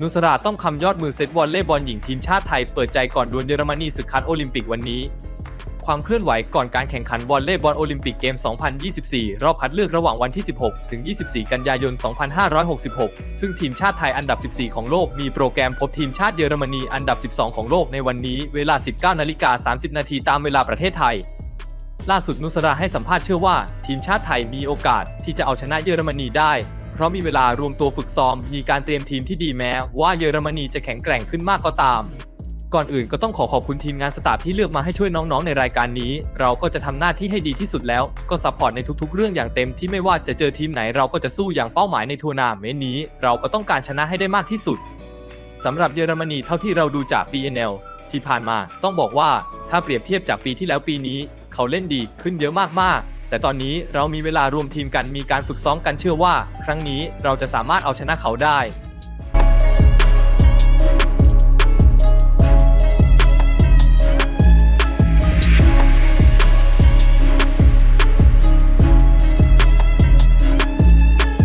นุสราต้อมคำยอดมือเซตวอลเลย์บอลหญิงทีมชาติไทยเปิดใจก่อนดวลเยอรมนีศึกคัดโอลิมปิกวันนี้ ความเคลื่อนไหวก่อนการแข่งขันวอลเลย์บอลโอลิมปิกเกม 2024 รอบคัดเลือกระหว่างวันที่ 16 ถึง 24 กันยายน 2566 ซึ่งทีมชาติไทยอันดับ 14 ของโลกมีโปรแกรมพบทีมชาติเยอรมนีอันดับ 12 ของโลกในวันนี้เวลา 19นาฬิกา30 นาทีตามเวลาประเทศไทยล่าสุดนุสราให้สัมภาษณ์เชื่อว่า ทีมชาติไทยมีโอกาสที่จะเอาชนะเยอรมนีได้ เพราะมีเวลารวมตัวฝึกซ้อม มีการเตรียมทีมที่ดีแม้ ว่าเยอรมนีจะแข็งแกร่งขึ้นมากก็ตาม ก่อนอื่นก็ต้องขอขอบคุณทีมงานสตาฟที่เลือกมาให้ช่วยน้องๆในรายการนี้ เราก็จะทำหน้าที่ให้ดีที่สุดแล้ว ก็ซัพพอร์ตในทุกๆ เรื่องอย่างเต็มที่ไม่ว่าจะเจอทีมไหนเราก็จะสู้อย่างเป้าหมายในทัวร์นาเมนต์นี้ เราก็ต้องการชนะให้ได้มากที่สุดสำหรับเยอรมนีเท่าที่เราดูจาก BNL ที่ผ่านมา ต้องบอกว่าถ้าเปรียบเทียบจากปีที่แล้วปีนี้ เขาเล่นดีขึ้นเยอะมากๆ แต่ตอนนี้เรามีเวลารวมทีมกันมีการฝึกซ้อมกันเชื่อว่า ครั้งนี้เราจะสามารถเอาชนะเขาได้